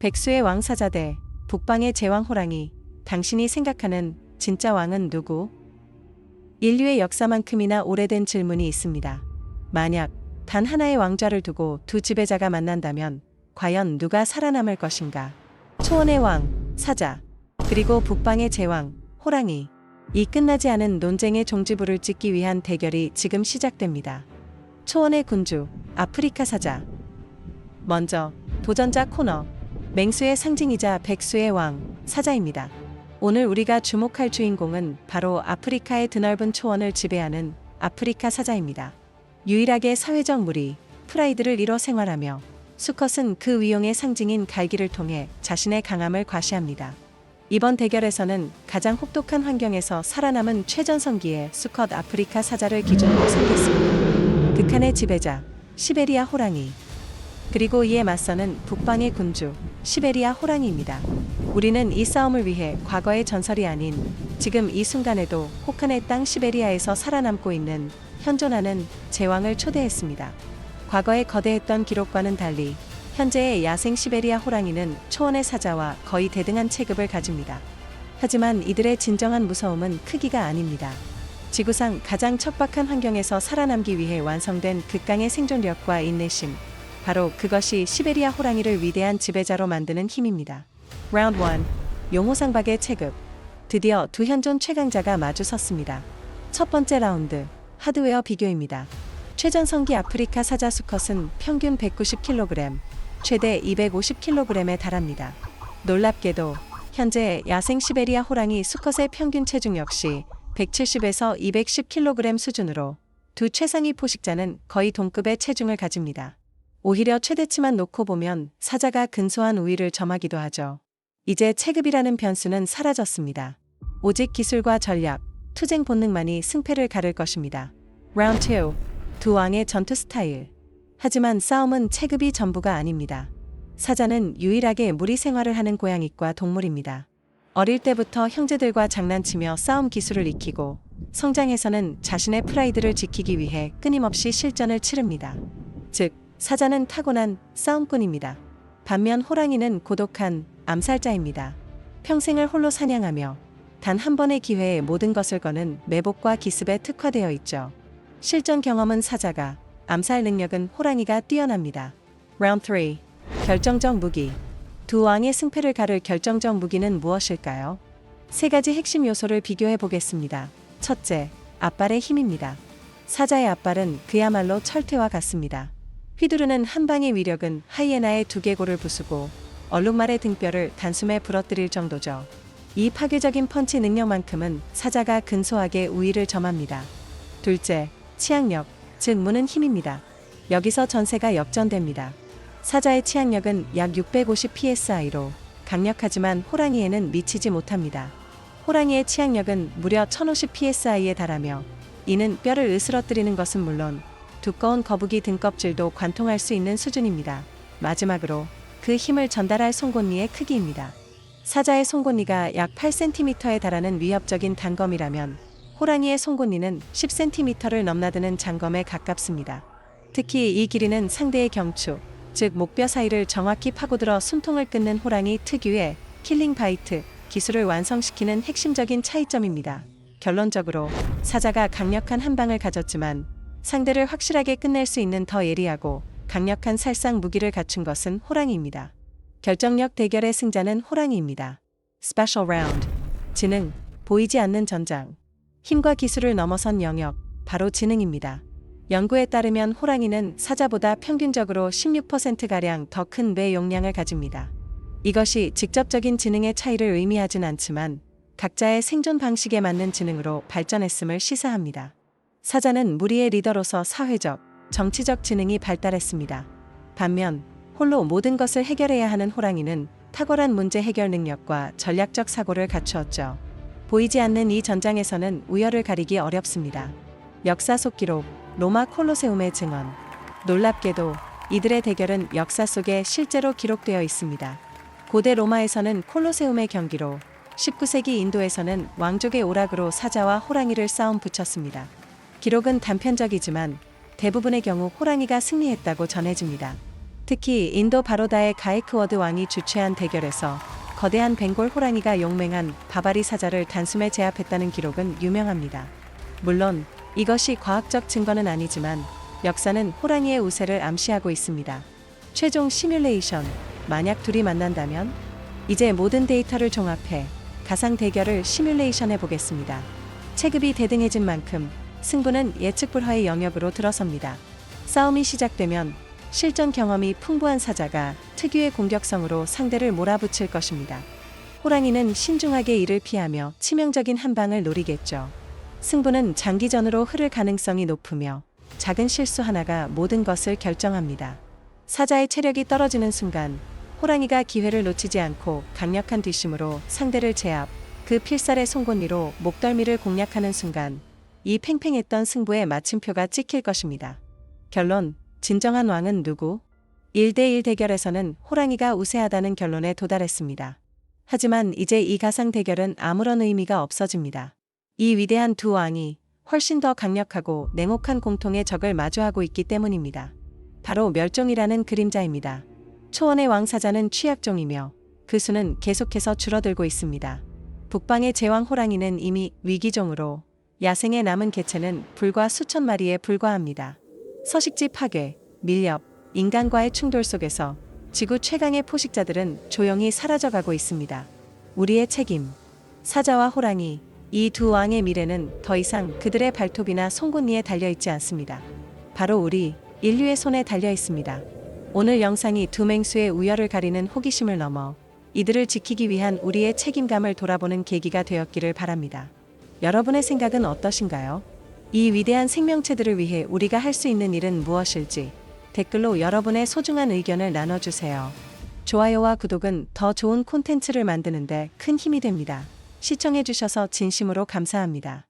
백수의 왕사자 대 북방의 제왕 호랑이. 당신이 생각하는 진짜 왕은 누구? 인류의 역사만큼이나 오래된 질문이 있습니다. 만약 단 하나의 왕좌를 두고 두 지배자가 만난다면 과연 누가 살아남을 것인가? 초원의 왕, 사자, 그리고 북방의 제왕, 호랑이. 이 끝나지 않은 논쟁의 종지부를 찍기 위한 대결이 지금 시작됩니다. 초원의 군주, 아프리카 사자. 먼저, 도전자 코너. 맹수의 상징이자 백수의 왕, 사자입니다. 오늘 우리가 주목할 주인공은 바로 아프리카의 드넓은 초원을 지배하는 아프리카 사자입니다. 유일하게 사회적 무리, 프라이드를 이뤄 생활하며 수컷은 그 위용의 상징인 갈기를 통해 자신의 강함을 과시합니다. 이번 대결에서는 가장 혹독한 환경에서 살아남은 최전성기의 수컷 아프리카 사자를 기준으로 삼겠습니다. 극한의 지배자, 시베리아 호랑이. 그리고 이에 맞서는 북방의 군주, 시베리아 호랑이입니다. 우리는 이 싸움을 위해 과거의 전설이 아닌 지금 이 순간에도 혹한의 땅 시베리아에서 살아남고 있는 현존하는 제왕을 초대했습니다. 과거에 거대했던 기록과는 달리 현재의 야생 시베리아 호랑이는 초원의 사자와 거의 대등한 체급을 가집니다. 하지만 이들의 진정한 무서움은 크기가 아닙니다. 지구상 가장 척박한 환경에서 살아남기 위해 완성된 극강의 생존력과 인내심, 바로 그것이 시베리아 호랑이를 위대한 지배자로 만드는 힘입니다. 라운드 1. 용호상박의 체급. 드디어 두 현존 최강자가 마주 섰습니다. 첫 번째 라운드. 하드웨어 비교입니다. 최전성기 아프리카 사자 수컷은 평균 190kg, 최대 250kg에 달합니다. 놀랍게도 현재 야생 시베리아 호랑이 수컷의 평균 체중 역시 170에서 210kg 수준으로 두 최상위 포식자는 거의 동급의 체중을 가집니다. 오히려 최대치만 놓고 보면 사자가 근소한 우위를 점하기도 하죠. 이제 체급이라는 변수는 사라졌습니다. 오직 기술과 전략, 투쟁 본능만이 승패를 가를 것입니다. 라운드 2. 두 왕의 전투 스타일. 하지만 싸움은 체급이 전부가 아닙니다. 사자는 유일하게 무리 생활을 하는 고양이과 동물입니다. 어릴 때부터 형제들과 장난치며 싸움 기술을 익히고 성장해서는 자신의 프라이드를 지키기 위해 끊임없이 실전을 치릅니다. 즉, 사자는 타고난 싸움꾼입니다. 반면 호랑이는 고독한 암살자입니다. 평생을 홀로 사냥하며 단 한 번의 기회에 모든 것을 거는 매복과 기습에 특화되어 있죠. 실전 경험은 사자가, 암살 능력은 호랑이가 뛰어납니다. 라운드 3. 결정적 무기. 두 왕의 승패를 가를 결정적 무기는 무엇일까요? 세 가지 핵심 요소를 비교해 보겠습니다. 첫째, 앞발의 힘입니다. 사자의 앞발은 그야말로 철퇴와 같습니다. 휘두르는 한 방의 위력은 하이에나의 두개골을 부수고 얼룩말의 등뼈를 단숨에 부러뜨릴 정도죠. 이 파괴적인 펀치 능력만큼은 사자가 근소하게 우위를 점합니다. 둘째, 치악력, 즉 무는 힘입니다. 여기서 전세가 역전됩니다. 사자의 치악력은 약 650 psi로 강력하지만 호랑이에는 미치지 못합니다. 호랑이의 치악력은 무려 1050 psi에 달하며 이는 뼈를 으스러뜨리는 것은 물론 두꺼운 거북이 등껍질도 관통할 수 있는 수준입니다. 마지막으로 그 힘을 전달할 송곳니의 크기입니다. 사자의 송곳니가 약 8cm에 달하는 위협적인 단검이라면 호랑이의 송곳니는 10cm를 넘나드는 장검에 가깝습니다. 특히 이 길이는 상대의 경추, 즉 목뼈 사이를 정확히 파고들어 숨통을 끊는 호랑이 특유의 킬링 바이트 기술을 완성시키는 핵심적인 차이점입니다. 결론적으로 사자가 강력한 한 방을 가졌지만 상대를 확실하게 끝낼 수 있는 더 예리하고 강력한 살상 무기를 갖춘 것은 호랑이입니다. 결정력 대결의 승자는 호랑이입니다. 스페셜 라운드. 지능, 보이지 않는 전장. 힘과 기술을 넘어선 영역, 바로 지능입니다. 연구에 따르면 호랑이는 사자보다 평균적으로 16%가량 더 큰 뇌 용량을 가집니다. 이것이 직접적인 지능의 차이를 의미하진 않지만 각자의 생존 방식에 맞는 지능으로 발전했음을 시사합니다. 사자는 무리의 리더로서 사회적, 정치적 지능이 발달했습니다. 반면 홀로 모든 것을 해결해야 하는 호랑이는 탁월한 문제 해결 능력과 전략적 사고를 갖추었죠. 보이지 않는 이 전장에서는 우열을 가리기 어렵습니다. 역사 속 기록, 로마 콜로세움의 증언. 놀랍게도 이들의 대결은 역사 속에 실제로 기록되어 있습니다. 고대 로마에서는 콜로세움의 경기로 19세기 인도에서는 왕족의 오락으로 사자와 호랑이를 싸움 붙였습니다. 기록은 단편적이지만 대부분의 경우 호랑이가 승리했다고 전해집니다. 특히 인도 바로다의 가에크워드 왕이 주최한 대결에서 거대한 벵골 호랑이가 용맹한 바바리 사자를 단숨에 제압했다는 기록은 유명합니다. 물론 이것이 과학적 증거는 아니지만 역사는 호랑이의 우세를 암시하고 있습니다. 최종 시뮬레이션. 만약 둘이 만난다면 이제 모든 데이터를 종합해 가상 대결을 시뮬레이션해 보겠습니다. 체급이 대등해진 만큼 승부는 예측 불허의 영역으로 들어섭니다. 싸움이 시작되면 실전 경험이 풍부한 사자가 특유의 공격성으로 상대를 몰아붙일 것입니다. 호랑이는 신중하게 이를 피하며 치명적인 한 방을 노리겠죠. 승부는 장기전으로 흐를 가능성이 높으며 작은 실수 하나가 모든 것을 결정합니다. 사자의 체력이 떨어지는 순간 호랑이가 기회를 놓치지 않고 강력한 뒷심으로 상대를 제압, 그 필살의 송곳니로 목덜미를 공략하는 순간 이 팽팽했던 승부의 마침표가 찍힐 것입니다. 결론, 진정한 왕은 누구? 1대1 대결에서는 호랑이가 우세하다는 결론에 도달했습니다. 하지만 이제 이 가상 대결은 아무런 의미가 없어집니다. 이 위대한 두 왕이 훨씬 더 강력하고 냉혹한 공통의 적을 마주하고 있기 때문입니다. 바로 멸종이라는 그림자입니다. 초원의 왕사자는 취약종이며 그 수는 계속해서 줄어들고 있습니다. 북방의 제왕 호랑이는 이미 위기종으로 야생에 남은 개체는 불과 수천 마리에 불과합니다. 서식지 파괴, 밀렵, 인간과의 충돌 속에서 지구 최강의 포식자들은 조용히 사라져가고 있습니다. 우리의 책임. 사자와 호랑이, 이 두 왕의 미래는 더 이상 그들의 발톱이나 송곳니에 달려있지 않습니다. 바로 우리, 인류의 손에 달려 있습니다. 오늘 영상이 두 맹수의 우열을 가리는 호기심을 넘어 이들을 지키기 위한 우리의 책임감을 돌아보는 계기가 되었기를 바랍니다. 여러분의 생각은 어떠신가요? 이 위대한 생명체들을 위해 우리가 할 수 있는 일은 무엇일지 댓글로 여러분의 소중한 의견을 나눠주세요. 좋아요와 구독은 더 좋은 콘텐츠를 만드는데 큰 힘이 됩니다. 시청해주셔서 진심으로 감사합니다.